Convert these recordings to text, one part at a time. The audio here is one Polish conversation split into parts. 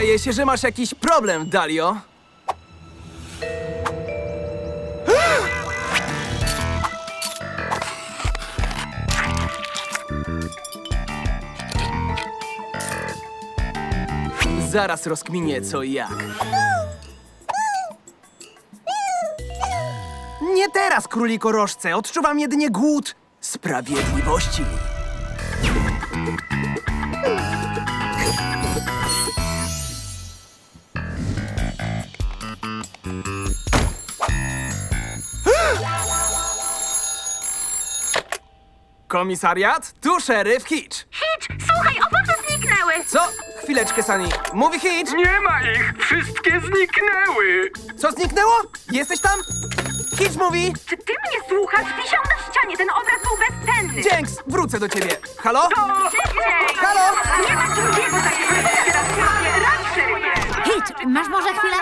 Zdaje się, że masz jakiś problem, Dalio. Zaraz rozkminię co i jak. Nie teraz, króliko rożce. Odczuwam jedynie głód sprawiedliwości. Komisariat? Tu szeryf Hitch. Hitch, słuchaj, owoce zniknęły! Co? Chwileczkę, Sani. Mówi Hitch? Nie ma ich! Wszystkie zniknęły! Co zniknęło? Jesteś tam? Hitch mówi. Czy ty mnie słuchasz? Wisiał na ścianie, ten obraz był bezcenny! Dzięks, wrócę do ciebie. Halo? Szybciej! Halo? Nie ma drugiego takiego raczej! Hitch, masz może chwilę?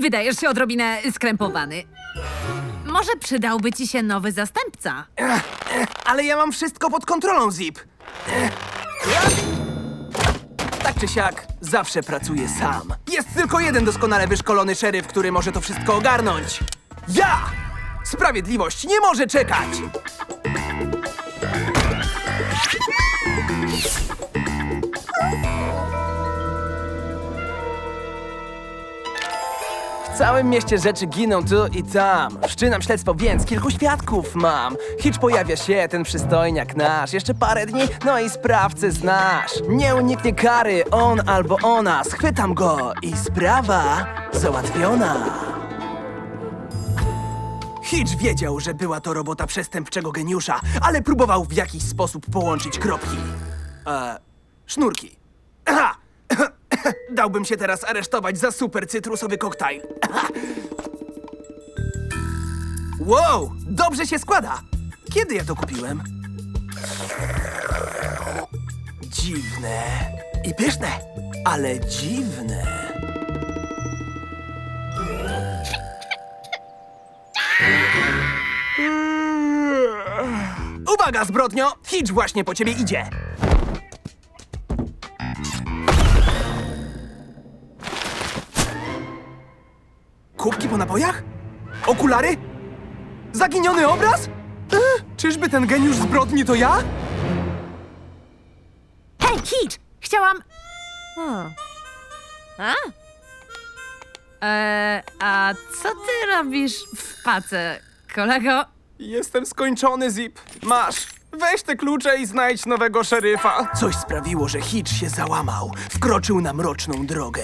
Wydajesz się odrobinę skrępowany. Może przydałby ci się nowy zastępca? Ale ja mam wszystko pod kontrolą, Zip. Tak czy siak, zawsze pracuję sam. Jest tylko jeden doskonale wyszkolony szeryf, który może to wszystko ogarnąć. Ja! Sprawiedliwość nie może czekać! Całym mieście rzeczy giną tu i tam. Wszczynam śledztwo, więc kilku świadków mam. Hitch pojawia się, ten przystojniak nasz. Jeszcze parę dni, no i sprawcę znasz. Nie uniknie kary, on albo ona. Schwytam go i sprawa załatwiona. Hitch wiedział, że była to robota przestępczego geniusza, ale próbował w jakiś sposób połączyć kropki. E, sznurki. Aha! Dałbym się teraz aresztować za super cytrusowy koktajl. wow, dobrze się składa. Kiedy ja to kupiłem? Dziwne i pyszne, ale dziwne. Uwaga, zbrodnio! Hitch właśnie po ciebie idzie. Kubki po napojach? Okulary? Zaginiony obraz? E, czyżby ten geniusz zbrodni to ja? Hej, Hitch! Chciałam... Hmm. A? Eee, a co ty robisz w pace, kolego? Jestem skończony, Zip. Masz. Weź te klucze i znajdź nowego szeryfa. Coś sprawiło, że Hitch się załamał. Wkroczył na mroczną drogę.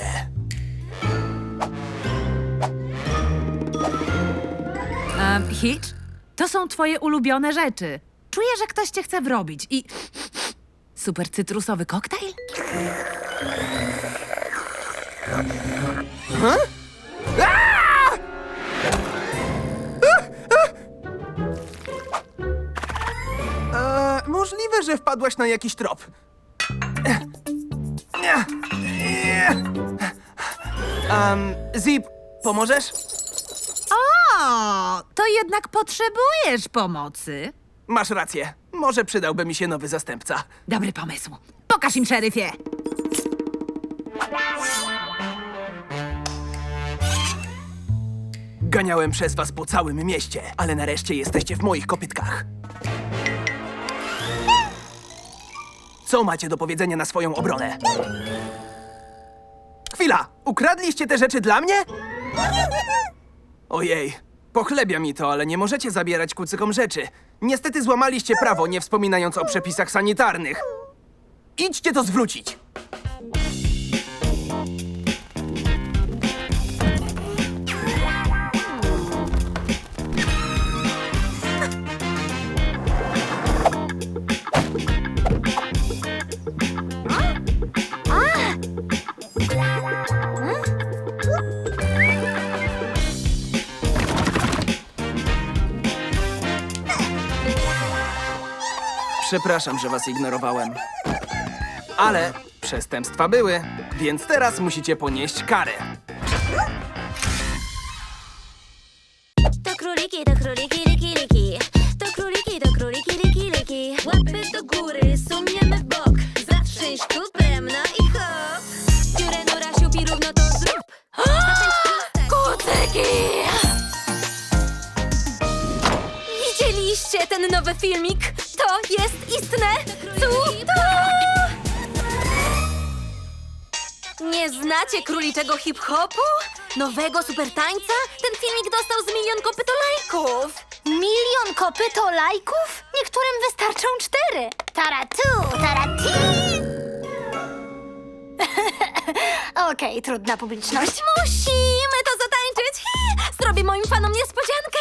Um, Hitch, to są twoje ulubione rzeczy. Czuję, że ktoś cię chce wrobić i... Super cytrusowy koktajl? E, możliwe, że wpadłaś na jakiś trop. Um, Zip, pomożesz? O, to jednak potrzebujesz pomocy. Masz rację. Może przydałby mi się nowy zastępca. Dobry pomysł. Pokaż im, szeryfie! Ganiałem przez was po całym mieście, ale nareszcie jesteście w moich kopytkach. Co macie do powiedzenia na swoją obronę? Chwila! Ukradliście te rzeczy dla mnie? Ojej, pochlebia mi to, ale nie możecie zabierać kucykom rzeczy. Niestety złamaliście prawo, nie wspominając o przepisach sanitarnych. Idźcie to zwrócić! Przepraszam, że was ignorowałem. Ale przestępstwa były, więc teraz musicie ponieść karę. Króliczego hip-hopu? Nowego super tańca? Ten filmik dostał z milion kopytolajków. Milion kopyto lajków? Niektórym wystarczą cztery. Taratu, tarati. Okej, trudna publiczność. Musimy to zatańczyć! Hi! Zrobię moim fanom niespodziankę!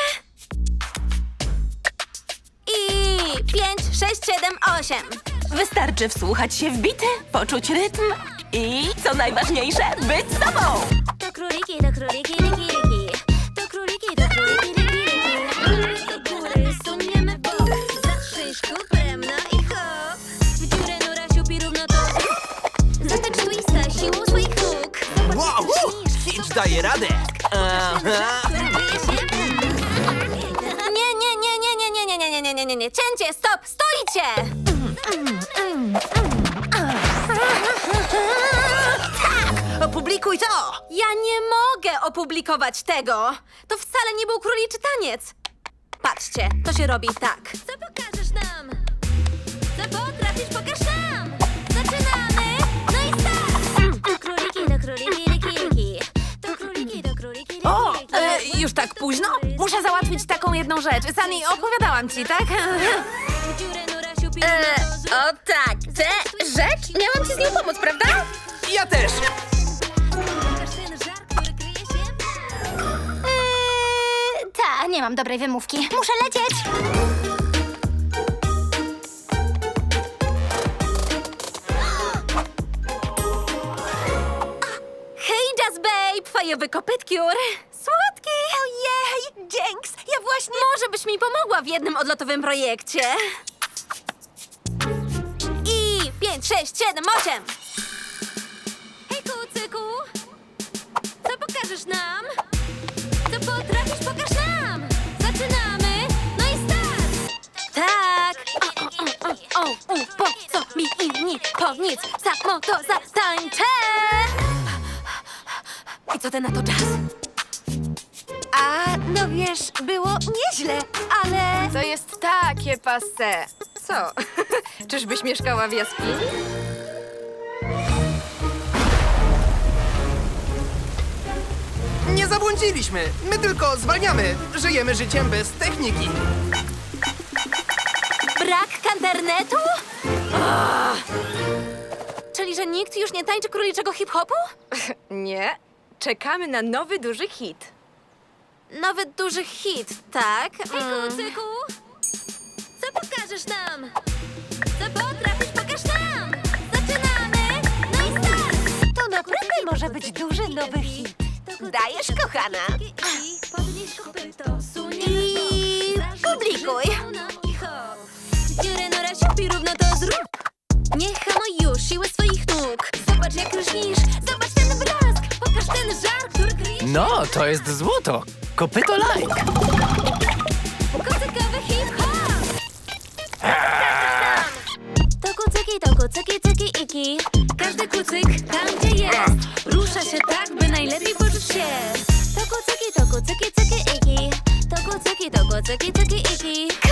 I pięć, sześć, siedem, osiem. Wystarczy wsłuchać się w bity, poczuć rytm i, co najważniejsze, być sobą. To króliki, to króliki, liki, liki. To króliki, to króliki, liki, liki. Do góry suniemy w bok. Zatrzyś kuprem, no i hop. W dziurę nura siupi równo to. Zatacz twista siłą swoich nóg. Wow. Hitch daje radę! Aha. Nie, nie, nie, nie, nie, nie, nie, nie, nie, nie, nie, nie, nie. Cięcie, stop, stoicie! Opublikuj to! Ja nie mogę opublikować tego! To wcale nie był króliczy taniec! Patrzcie, to się robi tak. Co pokażesz nam? Co potrafisz, pokaż nam! Zaczynamy! No i start! To króliki, to króliki, liki, liki. To króliki, to króliki, liki, O, e, już tak późno? Muszę załatwić taką jedną rzecz. Sani, opowiadałam ci, tak? Zrób. o tak, tę rzecz miałam ci z nią pomóc, prawda? Ja też! Nie mam dobrej wymówki. Muszę lecieć. Hej, Jazz Babe! Fajowy kopytkiur! Słodki! Ojej, dzięks! Ja właśnie... Może byś mi pomogła w jednym odlotowym projekcie. I pięć, sześć, siedem, osiem! Hej, kucyku! Co pokażesz nam? Co potrafisz, pokaż nam! Tak! O, o, o, o, o, po co mi inni? Po nic, samo to zatańczę! I co ty na to czas? A, no wiesz, było nieźle, ale... To jest takie passe. Co? Czyżbyś mieszkała w jaskini? Nie zabłądziliśmy! My tylko zwalniamy! Żyjemy życiem bez techniki! Brak kanternetu? Ah! Czyli, że nikt już nie tańczy króliczego hip-hopu? Nie. Czekamy na nowy duży hit. Nowy duży hit, tak? Hej, kucyku! Co pokażesz nam? Co potrafisz, pokaż nam! Zaczynamy! No i start! To naprawdę może być duży nowy hit. Dajesz, kochana. I publikuj! Dziurę nora siupi, równo to zrób! Nie hamuj już siły swoich nóg! Zobacz jak lśnisz, zobacz ten blask! Pokaż ten żar, który kryje się No, to jest złoto! Kopyto like! Kucykowy hip-hop! To kucyki, to kucyki, cyki, iki Każdy kucyk tam, gdzie jest Rusza się tak, by najlepiej poczuć się To kucyki, to kucyki, cyki, iki To kucyki, to kucyki, cyki, iki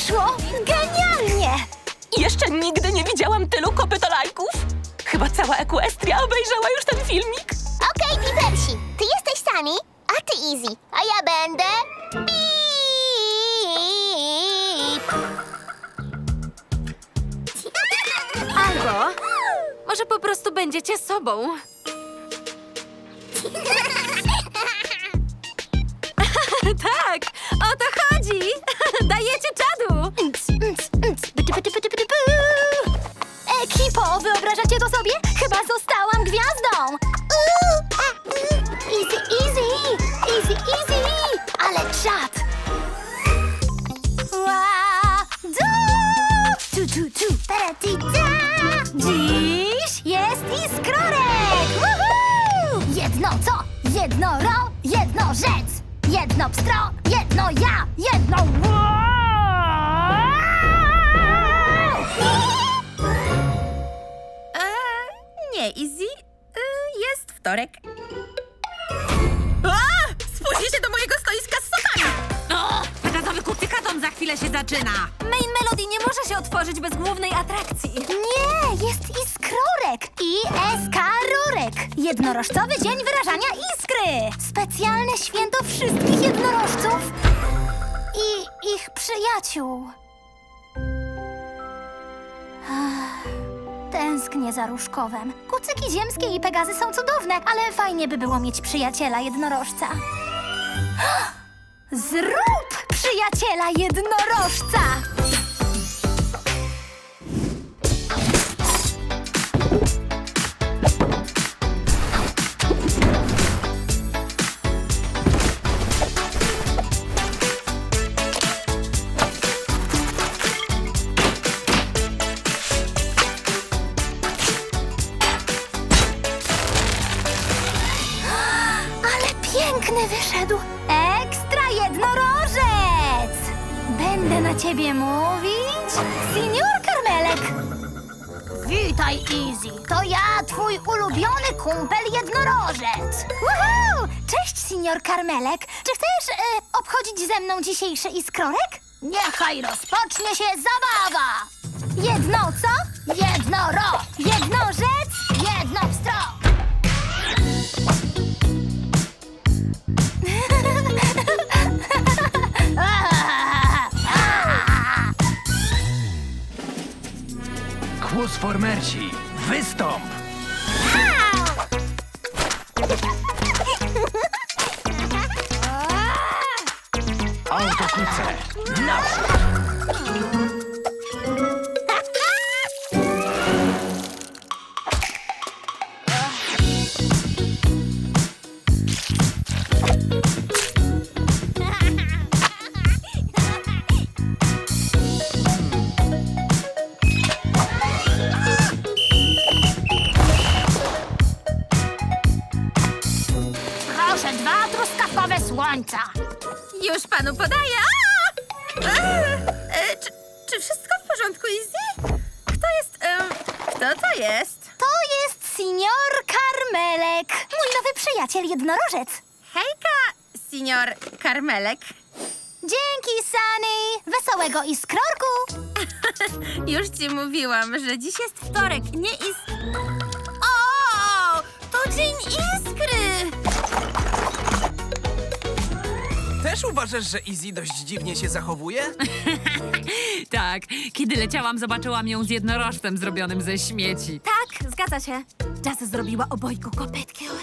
wyszło genialnie. Jeszcze nigdy nie widziałam tylu kopytolajków. Chyba cała Equestria obejrzała już ten filmik. Okej, Pipersi, ty jesteś Sunny, a ty Easy, a ja będę... Beep. Albo może po prostu będziecie sobą Tak, o to chodzi Dajecie czadu Ekipo, wyobrażacie to sobie? Chyba zostałam gwiazdą! Easy, easy! Easy, easy! Ale czad! Ła, du, tu, tu, tu. Dziś jest iskrorek! Jedno co? Jedno ro, jedno rzec! jedno pstro, jedno ja, jedno... E, nie, Izzy. E, jest wtorek. A! się do mojego stoiska z sokami! O! Pegatowy kupcykatom za chwilę się zaczyna! Main Melody nie może się otworzyć bez głównej atrakcji. Nie, jest iskra iskrorek i eskarurek. Jednorożcowy dzień wyrażania iskry. Specjalne święto wszystkich jednorożców i ich przyjaciół. Tęsknię za różkowem. Kucyki ziemskie i pegazy są cudowne, ale fajnie by było mieć przyjaciela jednorożca. Zrób przyjaciela jednorożca! Dzisiejszy iskrorek? Niechaj rozpocznie się zabawa! Jedno co? Jednoro! Jednorzec! Jedno pstro! Kłus formerci, wystąp! Hejka, senior Karmelek. Dzięki, Sunny. Wesołego iskrorku. Już ci mówiłam, że dziś jest wtorek, nie is... O! To dzień iskry! Też uważasz, że Izzy dość dziwnie się zachowuje? Tak, kiedy leciałam, zobaczyłam ją z jednorożcem zrobionym ze śmieci. Tak, zgadza się. Jazz zrobiła obojku kopetkior.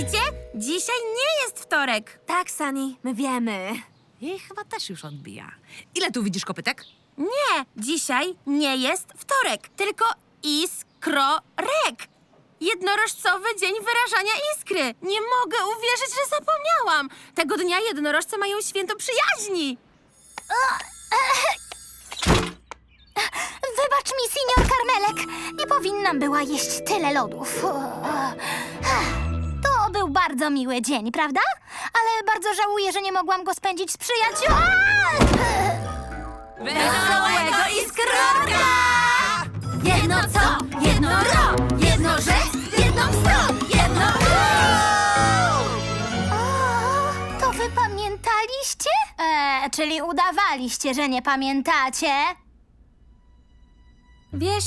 Widzicie? Dzisiaj nie jest wtorek. Tak, Sunny, my wiemy. I chyba też już odbija. Ile tu widzisz kopytek? Nie, dzisiaj nie jest wtorek, tylko iskrorek. Jednorożcowy dzień wyrażania iskry. Nie mogę uwierzyć, że zapomniałam. Tego dnia jednorożce mają święto przyjaźni. Wybacz mi, senior Karmelek. Nie powinnam była jeść tyle lodów. Bardzo miły dzień, prawda? Ale bardzo żałuję, że nie mogłam go spędzić z przyjaciółmi. Wesołego! Jedno co? Jedno ro! Jedno rzec! Jedno pstro! Jedno O, to wy pamiętaliście? E, czyli udawaliście, że nie pamiętacie? Wiesz,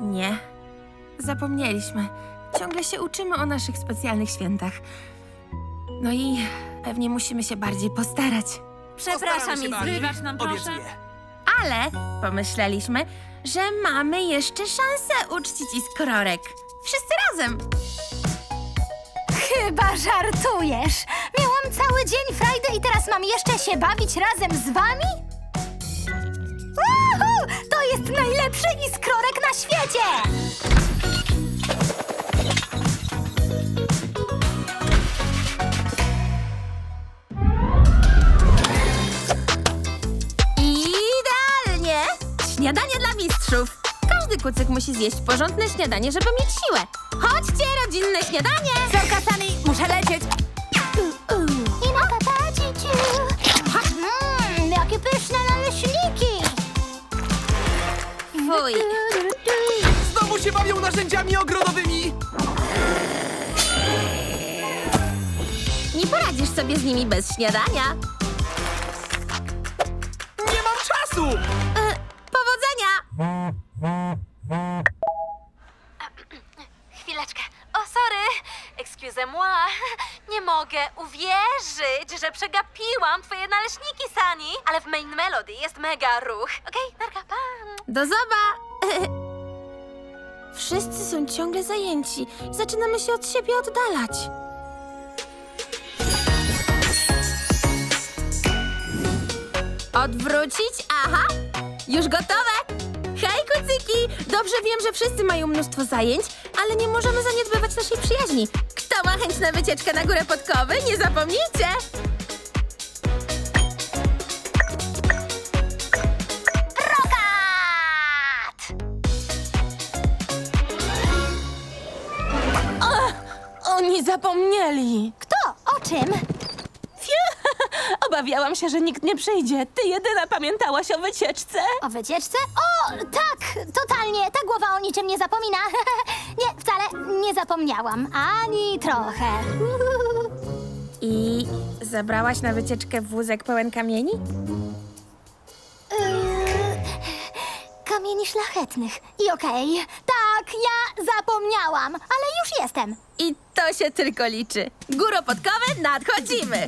nie. Zapomnieliśmy. Ciągle się uczymy o naszych specjalnych świętach. No i pewnie musimy się bardziej postarać. Przepraszam, Postaramy się Izzy. bardziej. Wybacz nam, proszę. Obiecuję. Ale pomyśleliśmy, że mamy jeszcze szansę uczcić iskrorek. Wszyscy razem. Chyba żartujesz. Miałam cały dzień frajdę i teraz mam jeszcze się bawić razem z wami? Uhu! To jest najlepszy iskrorek na świecie! Każdy kucyk musi zjeść porządne śniadanie, żeby mieć siłę. Chodźcie, rodzinne śniadanie! Sorka, Sunny, muszę lecieć. I na pataci Mmm, jakie pyszne naleśniki! Fuj. Znowu się bawią narzędziami ogrodowymi! Nie poradzisz sobie z nimi bez śniadania. Nie mam czasu! Chwileczkę. O, sorry. Excusez-moi. Nie mogę uwierzyć, że przegapiłam twoje naleśniki, Sani. Ale w Main Melody jest mega ruch. Okej, narka, pa. Do zoba! Wszyscy są ciągle zajęci. Zaczynamy się od siebie oddalać. Odwrócić? Aha! Już gotowe! Hej, kucyki! Dobrze wiem, że wszyscy mają mnóstwo zajęć, ale nie możemy zaniedbywać naszej przyjaźni. Kto ma chęć na wycieczkę na górę podkowy? Nie zapomnijcie! Oni zapomnieli. Kto? O czym? Obawiałam się, że nikt nie przyjdzie. Ty jedyna pamiętałaś o wycieczce. O wycieczce? O, tak, totalnie. Ta głowa o niczym nie zapomina. nie, wcale nie zapomniałam. Ani trochę. I zabrałaś na wycieczkę wózek pełen kamieni? Yy, kamieni szlachetnych. I okej, tak, ja zapomniałam, ale już jestem. I to się tylko liczy. Góro podkowy, nadchodzimy!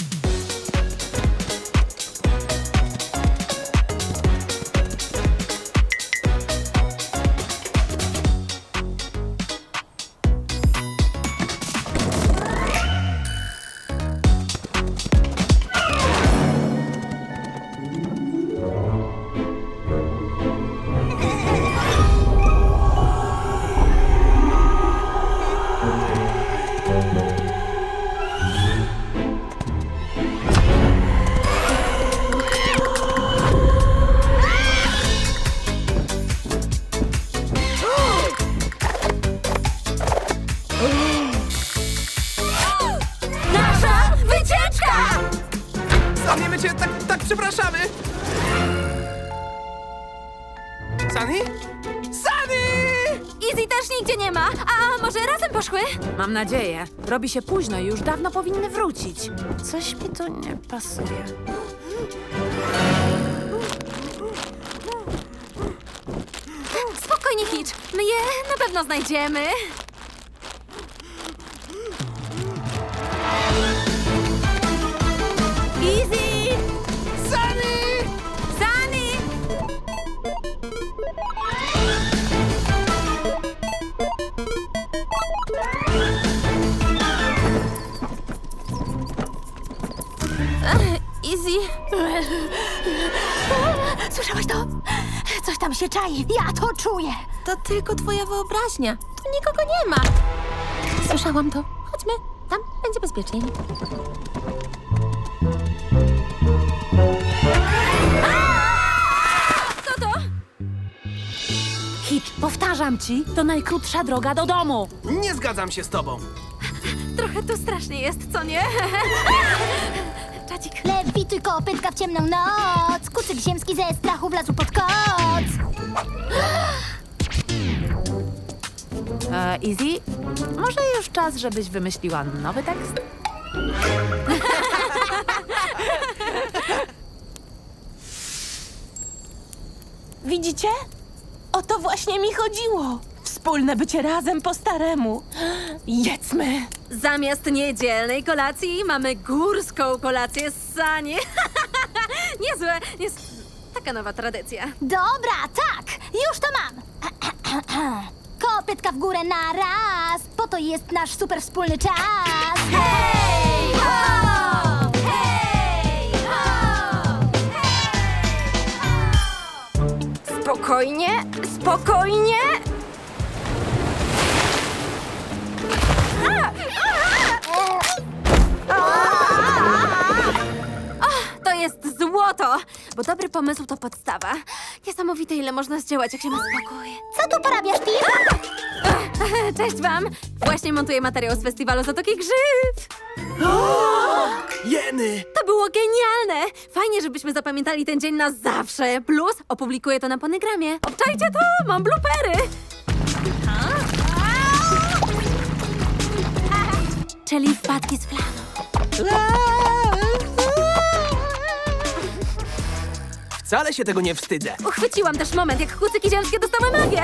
Robi się późno i już dawno powinny wrócić. Coś mi tu nie pasuje. Spokojnie, Hitch. My je na pewno znajdziemy. Easy, Słyszałaś to? Coś tam się czai. Ja to czuję. to tylko twoja wyobraźnia. Tu nikogo nie ma. Słyszałam to. Chodźmy, tam będzie bezpieczniej. Co to? Hitch, powtarzam ci, to najkrótsza droga do domu. Nie zgadzam się z tobą. Trochę tu strasznie jest, co nie? Czacik. Lewituj kopytka w ciemną noc. Kucyk ziemski ze strachu wlazł pod koc. E, Easy, może już czas, żebyś wymyśliła nowy tekst? Widzicie? O to właśnie mi chodziło. Wspólne bycie razem po staremu. Jedzmy. Zamiast niedzielnej kolacji mamy górską kolację z sani. Niezłe, jest taka nowa tradycja. Dobra, tak, już to mam. Kopytka w górę na raz. Po to jest nasz super wspólny czas. Hej! Ho! Hej! Ho! Spokojnie, spokojnie. Ach, To jest złoto, bo dobry pomysł to podstawa. Niesamowite, ile można zdziałać, jak się ma spokój. Co tu porabiasz, Pip? Cześć wam! Właśnie montuję materiał z festiwalu Zatoki Grzyw. Jeny! To było genialne! Fajnie, żebyśmy zapamiętali ten dzień na zawsze. Plus opublikuję to na Ponygramie. Obczajcie to! Mam bloopery! zaczęli wpadki z planu. Wcale się tego nie wstydzę. Uchwyciłam też moment, jak kucyki ziemskie dostały magię.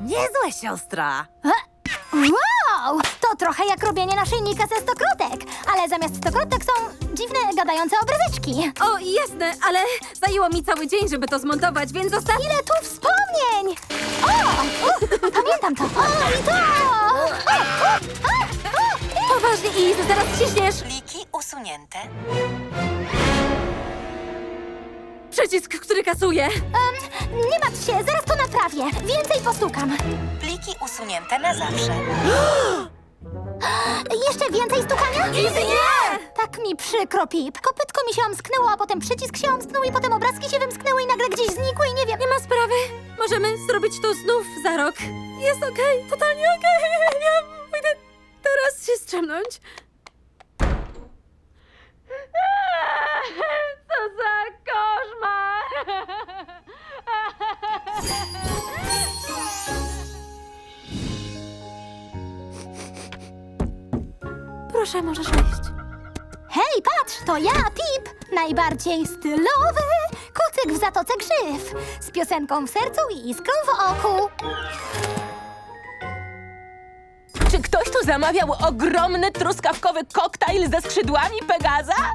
Niezłe siostra! Wow! To trochę jak robienie naszyjnika ze stokrotek, ale zamiast stokrotek są dziwne, gadające obrazeczki. O, jasne, ale zajęło mi cały dzień, żeby to zmontować, więc zostawię... Ile tu wspomnień! O! U, pamiętam to! O, i to! O, o, o, o, Poważnie, Iz, zaraz ciśniesz. Pliki usunięte. Przycisk, który kasuje. Em, nie martw się, zaraz to naprawię. Więcej postukam. Pliki usunięte na zawsze. Jeszcze więcej stukania? nie! Tak mi przykro, Pip. Kopytko mi się omsknęło, a potem przycisk się omsknął i potem obrazki się wymsknęły i nagle gdzieś znikły i nie wiem... Nie ma sprawy. Możemy zrobić to znów za rok. Jest okej, totalnie okej. Ja pójdę teraz się strzemnąć. Co za koszmar! Proszę, możesz wejść. Hej, patrz, to ja, Pip! Najbardziej stylowy kucyk w Zatoce Grzyw. Z piosenką w sercu i iskrą w oku. Czy ktoś tu zamawiał ogromny truskawkowy koktajl ze skrzydłami Pegaza?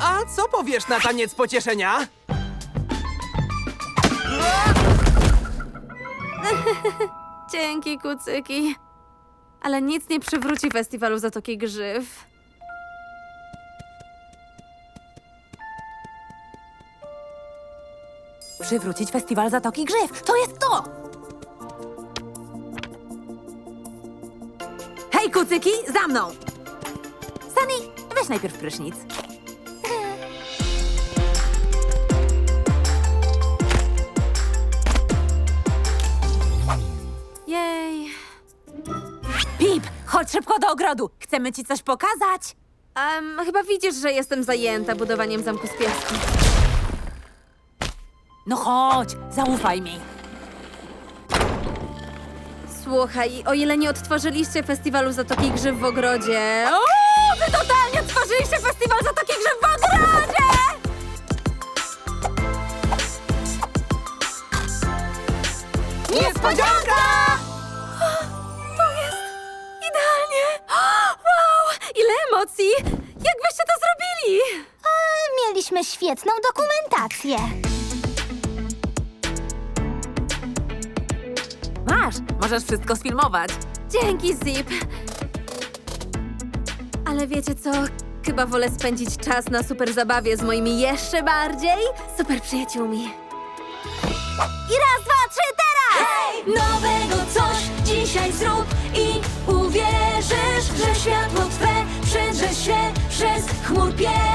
A co powiesz na taniec pocieszenia? Dzięki, kucyki. Ale nic nie przywróci festiwalu Zatoki Grzyw. Przywrócić festiwal Zatoki Grzyw. To jest to! Hej, kucyki, za mną! Sunny, weź najpierw prysznic. Chodź szybko do ogrodu. Chcemy ci coś pokazać. Chyba widzisz, że jestem zajęta budowaniem zamku z piasku. No chodź, zaufaj mi. Słuchaj, o ile nie odtworzyliście festiwalu Zatoki Grzyw w ogrodzie... O, wy totalnie odtworzyliście festiwal Zatoki Grzyw w ogrodzie! Niespodzianka! Mieliśmy świetną dokumentację. Masz, możesz wszystko sfilmować. Dzięki, Zip. Ale wiecie co? Chyba wolę spędzić czas na super zabawie z moimi jeszcze bardziej super przyjaciółmi. I raz, dwa, trzy, teraz! Nowego coś dzisiaj zrób i uwierzysz, że światło Twe przedrze się chmur.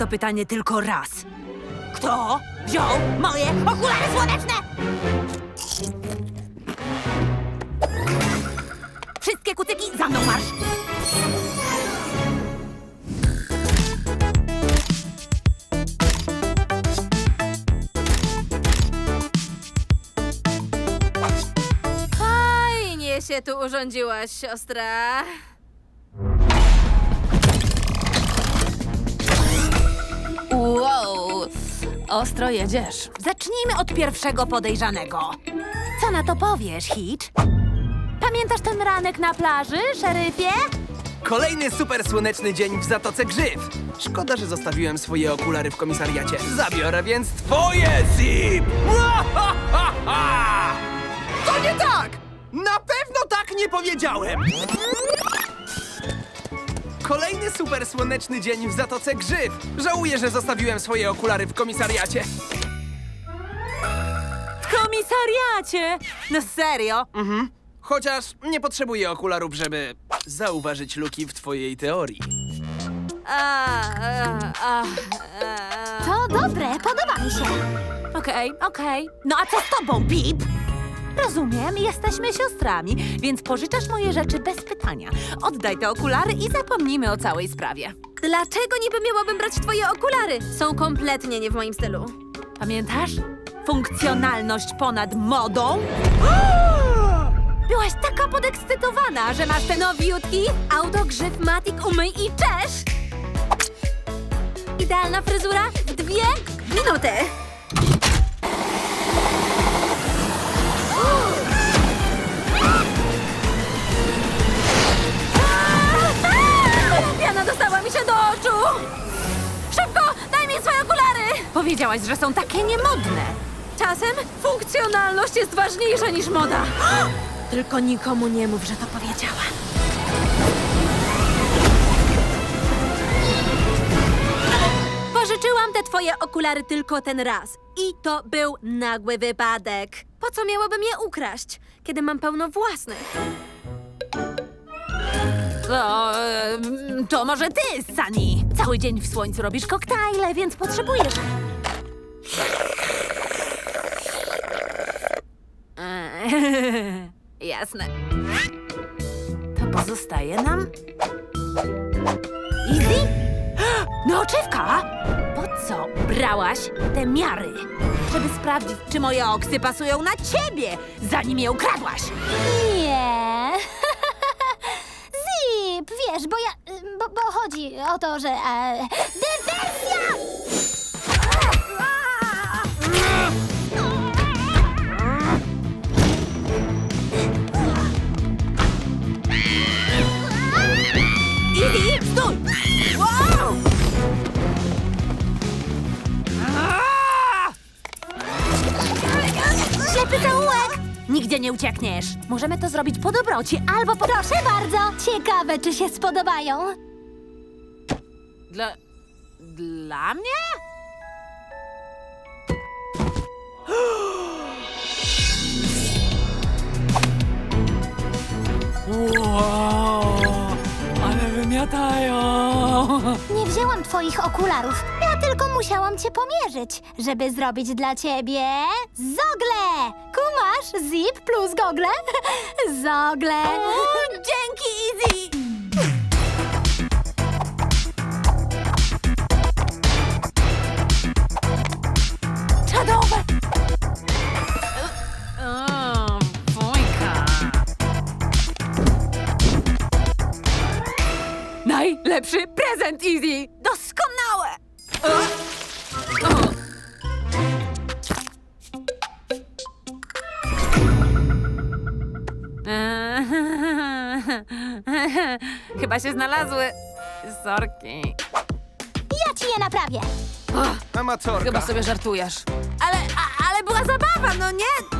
To pytanie tylko raz. Kto wziął moje okulary słoneczne? Wszystkie kucyki za mną marsz! Fajnie się tu urządziłaś, siostra. Wow, ostro jedziesz. Zacznijmy od pierwszego podejrzanego. Co na to powiesz, Hitch? Pamiętasz ten ranek na plaży, szeryfie? Kolejny super słoneczny dzień w Zatoce Grzyw. Szkoda, że zostawiłem swoje okulary w komisariacie. Zabiorę więc twoje, Zip! To nie tak! Na pewno tak nie powiedziałem! Kolejny super słoneczny dzień w Zatoce Grzyw. Żałuję, że zostawiłem swoje okulary w komisariacie. W komisariacie! No serio? Chociaż nie potrzebuję okularów, żeby zauważyć luki w twojej teorii. A, a, a, a. To dobre, podoba mi się. Okej, okej. No a co z tobą, Pip? Rozumiem, jesteśmy siostrami, więc pożyczasz moje rzeczy bez pytania. Oddaj te okulary i zapomnijmy o całej sprawie. Dlaczego niby miałabym brać twoje okulary? Są kompletnie nie w moim stylu. Pamiętasz? Funkcjonalność ponad modą? Byłaś taka podekscytowana, że masz ten Nowiutki, autogrzyw, matik, umyj i czesz! Idealna fryzura w dwie minuty! Że są takie niemodne. Czasem funkcjonalność jest ważniejsza niż moda. Tylko nikomu nie mów, że to powiedziała. Pożyczyłam te twoje okulary tylko ten raz. I to był nagły wypadek. Po co miałabym je ukraść, kiedy mam pełno własnych? To, to może ty, Sani. Cały dzień w słońcu robisz koktajle, więc potrzebujesz... Jasne. To pozostaje nam... Easy? No, oczywka! Po co brałaś te miary? Żeby sprawdzić, czy moje oksy pasują na ciebie, zanim je ukradłaś. Nie. Zip, wiesz, bo ja. Bo, bo chodzi o to, że. E, dywersja! Ślepy zaułek! Nigdzie nie uciekniesz. Możemy to zrobić po dobroci albo po... Proszę bardzo. Ciekawe, czy się spodobają. Dla... Dla mnie? ale wymiatają! Nie wzięłam twoich okularów. Ja tylko musiałam cię pomierzyć, żeby zrobić dla ciebie zogle! Kumasz? Zip plus gogle? zogle! Dzięki, Easy! Najlepszy prezent, Easy! Doskonałe! Chyba się znalazły. Sorki. Ja ci je naprawię. Amatorka. Chyba sobie żartujesz. Ale, a, ale była zabawa, no nie?